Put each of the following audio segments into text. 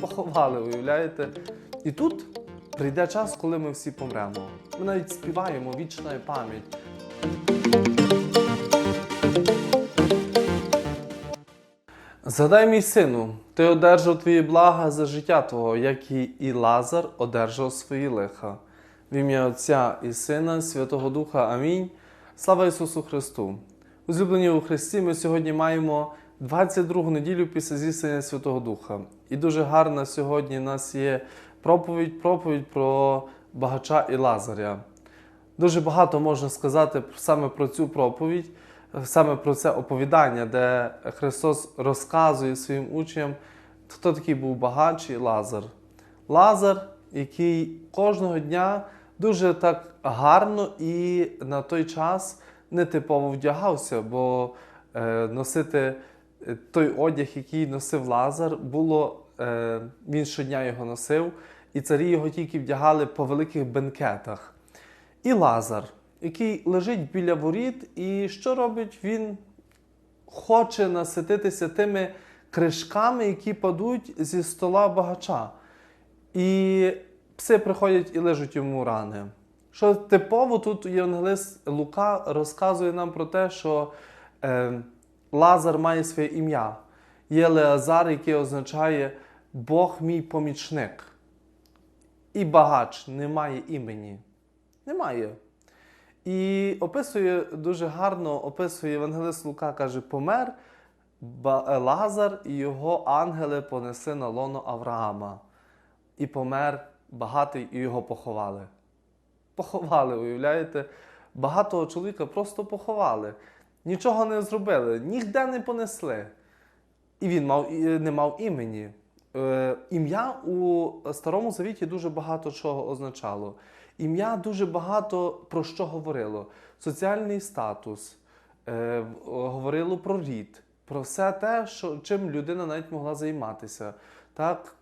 поховали, уявляєте? І тут прийде час, коли ми всі помремо. Ми навіть співаємо вічна пам'ять. Згадай, мій сину, ти одержав твої блага за життя твого, як і, Лазар одержав свої лиха. В ім'я Отця і Сина, Святого Духа. Амінь. Слава Ісусу Христу! Uzлюблені у Христі, ми сьогодні маємо 22 неділю після зіснення Святого Духа. І дуже гарна сьогодні у нас є проповідь, проповідь про багача і Лазаря. Дуже багато можна сказати саме про цю проповідь, саме про це оповідання, де Христос розказує своїм учням, хто такий був багач і Лазар. Лазар, який кожного дня дуже так гарно і на той час нетипово вдягався, бо е, носити той одяг, який носив Лазар, було, е, він щодня його носив, і царі його тільки вдягали по великих бенкетах. І Лазар, який лежить біля воріт, і що робить? Він хоче насититися тими кришками, які падуть зі стола багача. І пси приходять і лежать йому рани. Що типово тут Євангелист Лука розказує нам про те, що е, Лазар має своє ім'я. Є Леазар, який означає Бог мій помічник. І багач не має імені. Немає. І описує дуже гарно, описує Євангелист Лука, каже, помер Лазар і його ангели понесли на лоно Авраама. І помер багатий, і його поховали. Поховали, уявляєте? Багатого чоловіка просто поховали. Нічого не зробили, ніде не понесли. І він мав, і не мав імені. Е, ім'я у Старому Завіті дуже багато чого означало. Ім'я дуже багато про що говорило: соціальний статус, е, говорило про рід, про все те, що, чим людина навіть могла займатися, так?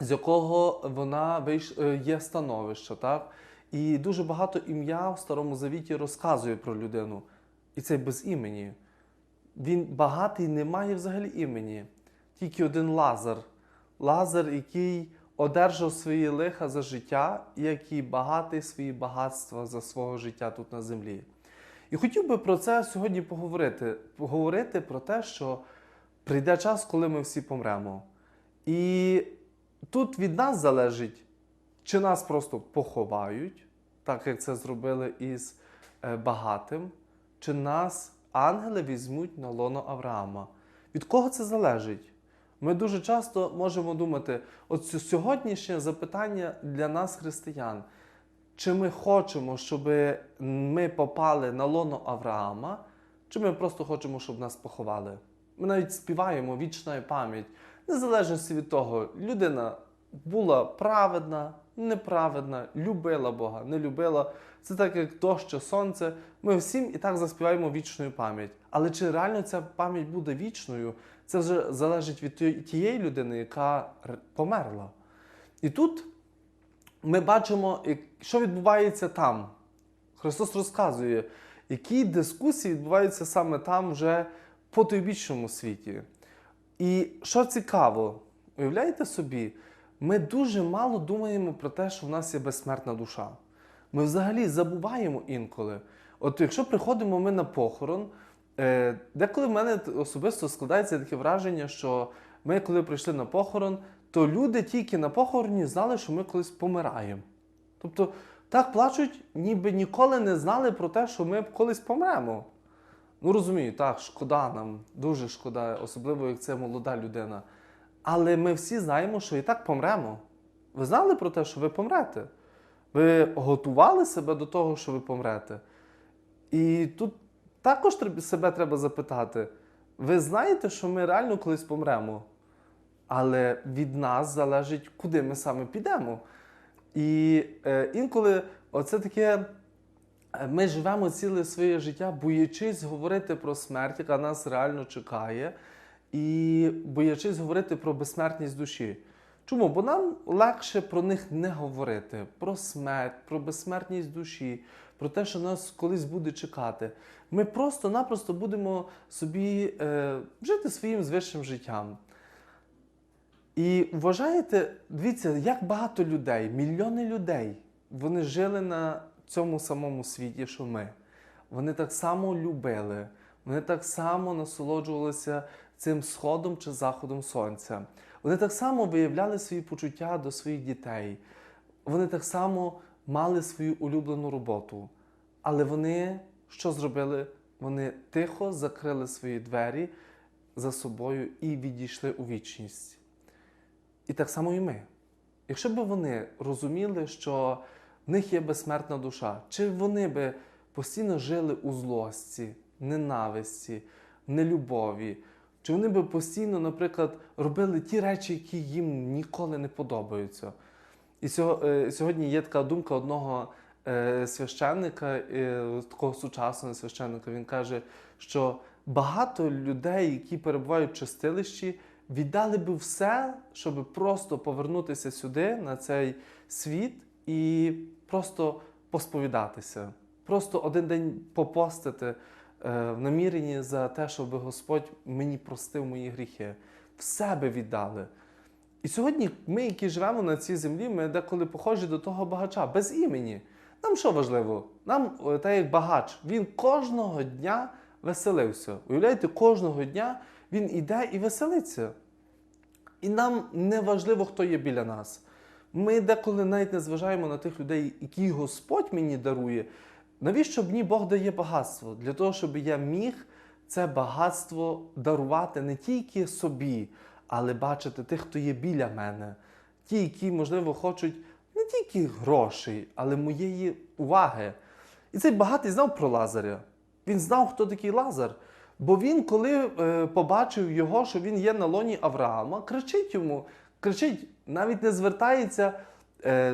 з якого вона вийш... е, є становище. Так? І дуже багато ім'я в Старому Завіті розказує про людину. І це без імені. Він багатий не має взагалі імені. Тільки один Лазар. Лазар, який одержав свої лиха за життя, який багатий свої багатства за свого життя тут на землі. І хотів би про це сьогодні поговорити. Поговорити про те, що прийде час, коли ми всі помремо. І тут від нас залежить, чи нас просто поховають, так як це зробили із е, багатим, чи нас ангели візьмуть на лоно Авраама. Від кого це залежить? Ми дуже часто можемо думати, от сьогоднішнє запитання для нас, християн, чи ми хочемо, щоб ми попали на лоно Авраама, чи ми просто хочемо, щоб нас поховали? Ми навіть співаємо вічна пам'ять, незалежно від того, людина була праведна, неправедна, любила Бога, не любила. Це так, як дощ сонце. Ми всім і так заспіваємо вічну пам'ять. Але чи реально ця пам'ять буде вічною, це вже залежить від тієї- людини, яка померла. І тут ми бачимо, що відбувається там. Христос розказує, які дискусії відбуваються саме там, вже по тойбічному світі. І що цікаво, уявляєте собі, ми дуже мало думаємо про те, що в нас є безсмертна душа. Ми взагалі забуваємо інколи. От якщо приходимо ми на похорон, е, деколи в мене особисто складається таке враження, що ми, коли прийшли на похорон, то люди тільки на похороні знали, що ми колись помираємо. Тобто так плачуть, ніби ніколи не знали про те, що ми колись помремо. Ну розумію, так, шкода нам, дуже шкода, особливо як це молода людина. Але ми всі знаємо, що і так помремо. Ви знали про те, що ви помрете? Ви готували себе до того, що ви помрете? І тут також себе треба запитати: ви знаєте, що ми реально колись помремо? Але від нас залежить, куди ми саме підемо. І е, інколи оце таке. е, Ми живемо ціле своє життя, боячись говорити про смерть, яка нас реально чекає, і боячись говорити про безсмертність душі. Чому? Бо нам легше про них не говорити, про смерть, про безсмертність душі, про те, що нас колись буде чекати. Ми просто-напросто будемо собі е, жити своїм звичним життям. І вважаєте, дивіться, як багато людей, мільйони людей, вони жили на цьому самому світі, що ми. Вони так само любили, вони так само насолоджувалися цим сходом чи заходом сонця. Вони так само виявляли свої почуття до своїх дітей. Вони так само мали свою улюблену роботу. Але вони що зробили? Вони тихо закрили свої двері за собою і відійшли у вічність. І так само і ми. Якщо б вони розуміли, що в них є безсмертна душа, чи вони би постійно жили у злості, ненависті, нелюбові, чи вони би постійно, наприклад, робили ті речі, які їм ніколи не подобаються. І е, сьогодні є така думка одного е, священника, е, такого сучасного священника. Він каже, що багато людей, які перебувають в чистилищі, віддали би все, щоб просто повернутися сюди, на цей світ, і просто посповідатися. Просто один день попостити в наміренні за те, щоб Господь мені простив мої гріхи. Все би віддали. І сьогодні ми, які живемо на цій землі, ми деколи похожі до того багача без імені. Нам що важливо? Нам, е, так як багач, він кожного дня веселився. Уявляєте, кожного дня він іде і веселиться. І нам не важливо, хто є біля нас. Ми деколи навіть не зважаємо на тих людей, які Господь мені дарує. Навіщо мені Бог дає багатство? Для того, щоб я міг це багатство дарувати не тільки собі, але бачити тих, хто є біля мене, ті, які, можливо, хочуть не тільки грошей, але моєї уваги. І цей багатий знав про Лазаря. Він знав, хто такий Лазар. Бо він, коли е, побачив його, що він є на лоні Авраама, кричить йому, кричить, навіть не звертається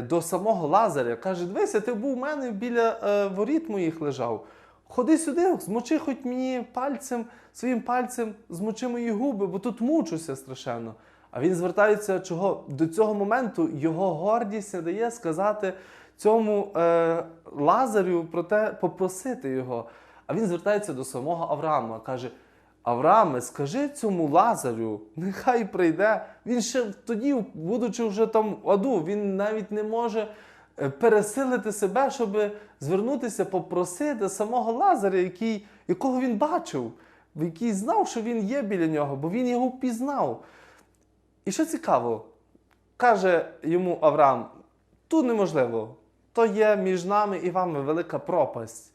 до самого Лазаря. Каже: Дивися, ти був у мене біля е, воріт моїх лежав. Ходи сюди, змочи хоч мені пальцем, своїм пальцем, змочи мої губи, бо тут мучуся страшенно. А він звертається чого до цього моменту його гордість не дає сказати цьому е, Лазарю про те, попросити його. А він звертається до самого Авраама, каже: Аврааме, скажи цьому Лазарю, нехай прийде. Він ще тоді, будучи вже там в аду, він навіть не може е, пересилити себе, щоб звернутися, попросити самого Лазаря, який, якого він бачив, який знав, що він є біля нього, бо він його впізнав. І що цікаво, каже йому Авраам: тут неможливо, то є між нами і вами велика пропасть.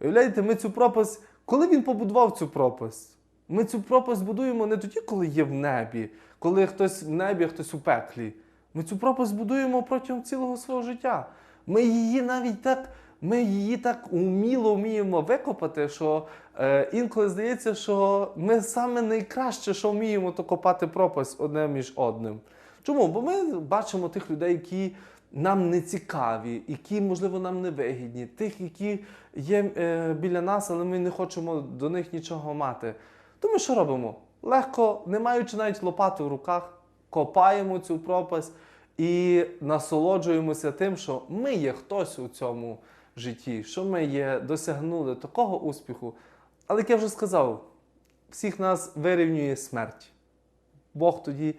Уявляєте, ми цю пропасть, коли він побудував цю пропасть? Ми цю пропасть будуємо не тоді, коли є в небі, коли хтось в небі, а хтось у пеклі. Ми цю пропасть будуємо протягом цілого свого життя. Ми її навіть так, ми її так уміло вміємо викопати, що е, інколи здається, що ми саме найкраще, що вміємо, то копати пропасть одне між одним. Чому? Бо ми бачимо тих людей, які нам не цікаві, які, можливо, нам не вигідні, тих, які є е, біля нас, але ми не хочемо до них нічого мати. То ми що робимо? Легко, не маючи навіть лопати в руках, копаємо цю пропасть і насолоджуємося тим, що ми є хтось у цьому житті, що ми є досягнули такого успіху. Але як я вже сказав, всіх нас вирівнює смерть. Бог тоді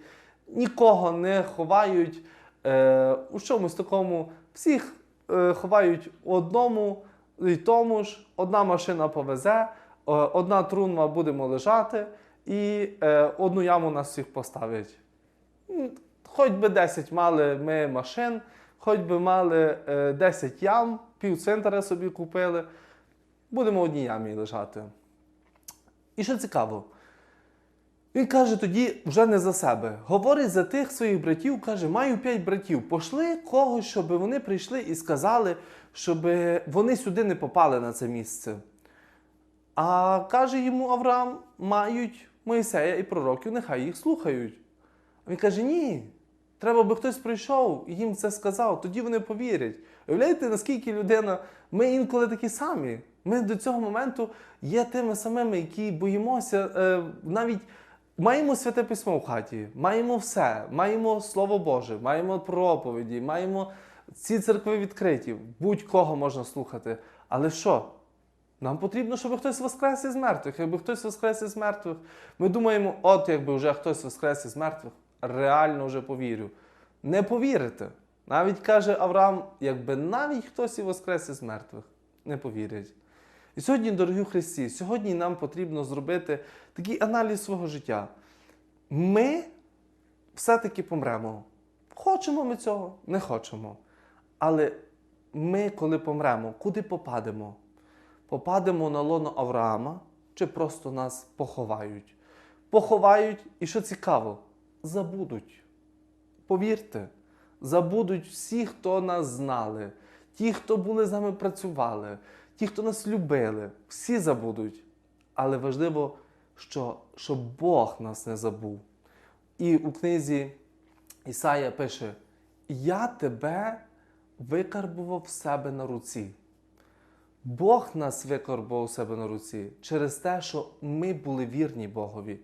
нікого не ховають е, у чомусь такому. Всіх е, ховають одному і тому ж, одна машина повезе, одна трунма будемо лежати, і е, одну яму нас всіх поставить. Хоч би 10 мали ми машин, хоч би мали е, 10 ям, пів центра собі купили, будемо в одній ямі лежати. І що цікаво, він каже тоді вже не за себе. Говорить за тих своїх братів, каже, маю п'ять братів. Пошли когось, щоб вони прийшли і сказали, щоб вони сюди не попали на це місце. А каже йому Авраам, мають Моїсея і пророків, нехай їх слухають. А він каже: ні, треба би хтось прийшов і їм це сказав, тоді вони повірять. Уявляєте, наскільки людина, ми інколи такі самі. Ми до цього моменту є тими самими, які боїмося е, навіть. Маємо святе письмо в хаті, маємо все, маємо Слово Боже, маємо проповіді, маємо ці церкви відкриті, будь-кого можна слухати. Але що? Нам потрібно, щоб хтось воскрес із мертвих. Якби хтось воскрес із мертвих, ми думаємо, от якби вже хтось воскрес із мертвих. реально вже повірю. Не повірите. Навіть каже Авраам, якби навіть хтось і воскрес із мертвих, не повірять. І сьогодні, дорогі Христі, сьогодні нам потрібно зробити такий аналіз свого життя. Ми все-таки помремо. Хочемо ми цього, не хочемо. Але ми, коли помремо, куди попадемо? Попадемо на лоно Авраама чи просто нас поховають? Поховають, і що цікаво, забудуть. Повірте, забудуть всі, хто нас знали, ті, хто були з нами працювали, ті, хто нас любили, всі забудуть. Але важливо, що, щоб Бог нас не забув. І у книзі Ісая пише: Я тебе викарбував в себе на руці. Бог нас викарбував у себе на руці через те, що ми були вірні Богові.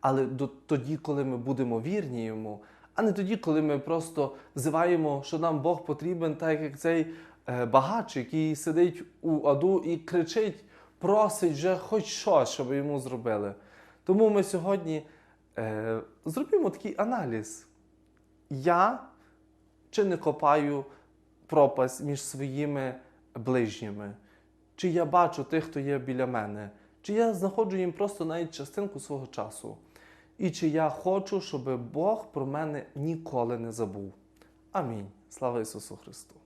Але тоді, коли ми будемо вірні йому, а не тоді, коли ми просто взиваємо, що нам Бог потрібен, так як цей е, багач, який сидить у аду і кричить, просить вже хоч щось, щоб йому зробили. Тому ми сьогодні е, зробимо такий аналіз. Я чи не копаю пропасть між своїми ближніми? Чи я бачу тих, хто є біля мене? Чи я знаходжу їм просто навіть частинку свого часу? І чи я хочу, щоб Бог про мене ніколи не забув? Амінь. Слава Ісусу Христу!